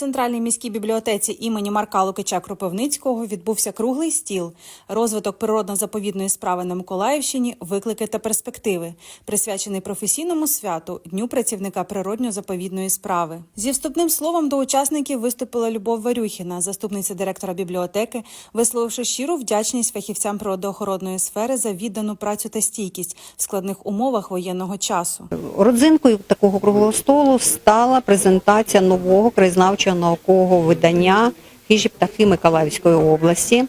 центральній міській бібліотеці імені Марка Лукича Кропивницького відбувся круглий стіл розвиток природно-заповідної справи на Миколаївщині, виклики та перспективи, присвячений професійному святу Дню працівника природньо-заповідної справи. Зі вступним словом до учасників виступила Любов Варюхіна, заступниця директора бібліотеки, висловивши щиру вдячність фахівцям природоохоронної сфери за віддану працю та стійкість в складних умовах воєнного часу. Родзинкою такого круглого столу стала презентація нового краєзнавчого наукового видання хижі птахи Миколаївської області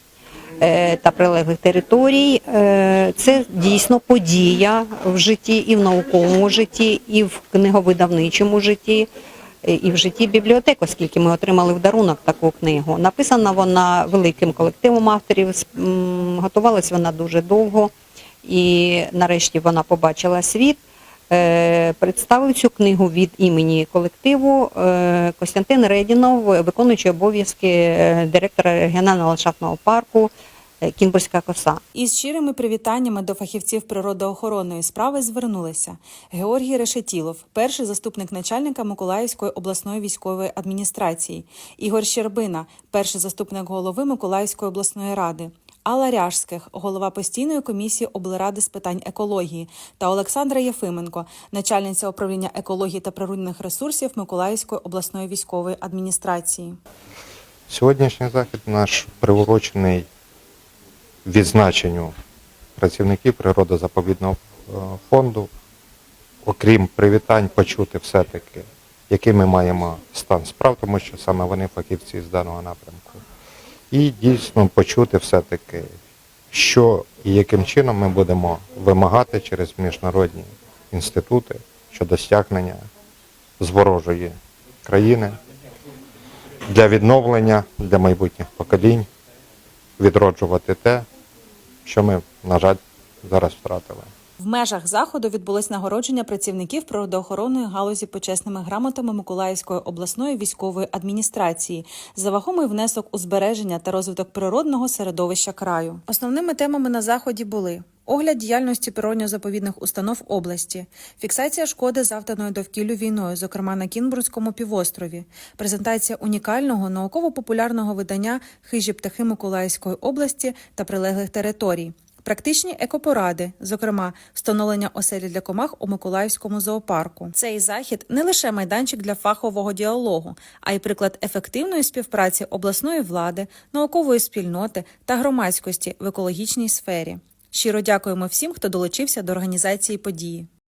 е, та прилеглих територій. Е, Це дійсно подія в житті і в науковому житті, і в книговидавничому житті. е, І в житті бібліотек, оскільки ми отримали в дарунок таку книгу. Написана вона великим колективом авторів. Готувалась вона дуже довго, і нарешті вона побачила світ. Е, Представив цю книгу від імені колективу е, Костянтин Редінов, виконуючий обов'язки е, директора регіонального ландшафтного парку Кінбурська коса. Із щирими привітаннями до фахівців природоохоронної справи звернулися Георгій Решетілов, перший заступник начальника Миколаївської обласної військової адміністрації, Ігор Щербина, перший заступник голови Миколаївської обласної ради. Алла Ряжських, голова постійної комісії облради з питань екології, та Олександра Єфименко, начальниця управління екології та природних ресурсів Миколаївської обласної військової адміністрації. Сьогоднішній захід наш приурочений відзначенню працівників природозаповідного е, фонду, окрім привітань, почути все-таки, який ми маємо стан справ, тому що саме вони фахівці з даного напрямку. І дійсно почути все-таки, що і яким чином ми будемо вимагати через міжнародні інститути щодо стягнення з ворожої країни для відновлення, для майбутніх поколінь, відроджувати те, що ми, на жаль, зараз втратили. В межах заходу відбулось нагородження працівників природоохоронної галузі почесними грамотами Миколаївської обласної військової адміністрації за вагомий внесок у збереження та розвиток природного середовища краю. Основними темами на заході були. Огляд діяльності природньо-заповідних установ області, фіксація шкоди завданої довкіллю війною, зокрема на Кінбурзькому півострові, презентація унікального науково-популярного видання Хижі птахи Миколаївської області та прилеглих територій. Практичні екопоради, зокрема, встановлення оселі для комах у Миколаївському зоопарку. Цей захід не лише майданчик для фахового діалогу, а й приклад ефективної співпраці обласної влади, наукової спільноти та громадськості в екологічній сфері. Щиро дякуємо всім, хто долучився до організації події.